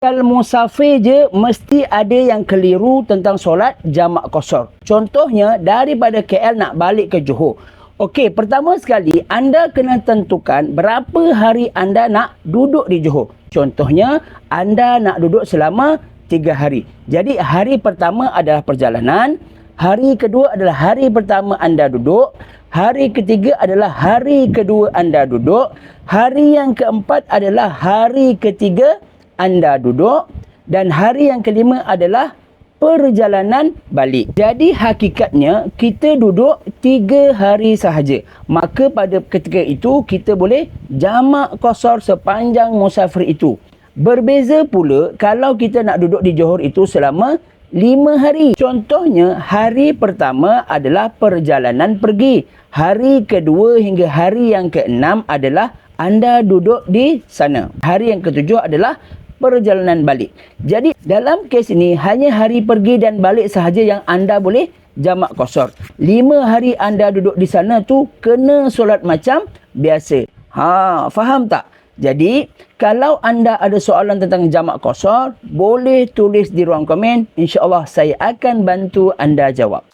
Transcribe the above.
Al musafir je mesti ada yang keliru tentang solat jamak kosor. Contohnya daripada KL nak balik ke Johor. Okey, pertama sekali anda kena tentukan berapa hari anda nak duduk di Johor. Contohnya anda nak duduk selama tiga hari. Jadi hari pertama adalah perjalanan, hari kedua adalah hari pertama anda duduk, hari ketiga adalah hari kedua anda duduk, hari yang keempat adalah hari ketiga anda duduk dan hari yang kelima adalah perjalanan balik. Jadi hakikatnya kita duduk tiga hari sahaja. Maka pada ketika itu kita boleh jamak kosor sepanjang musafir itu. Berbeza pula kalau kita nak duduk di Johor itu selama lima hari. Contohnya hari pertama adalah perjalanan pergi. Hari kedua hingga hari yang keenam adalah anda duduk di sana. Hari yang ketujuh adalah perjalanan balik. Jadi dalam kes ini hanya hari pergi dan balik sahaja yang anda boleh jamak kosor. Lima hari anda duduk di sana tu kena solat macam biasa. Ha, faham tak? Jadi, kalau anda ada soalan tentang jamak kosor, boleh tulis di ruang komen. InsyaAllah saya akan bantu anda jawab.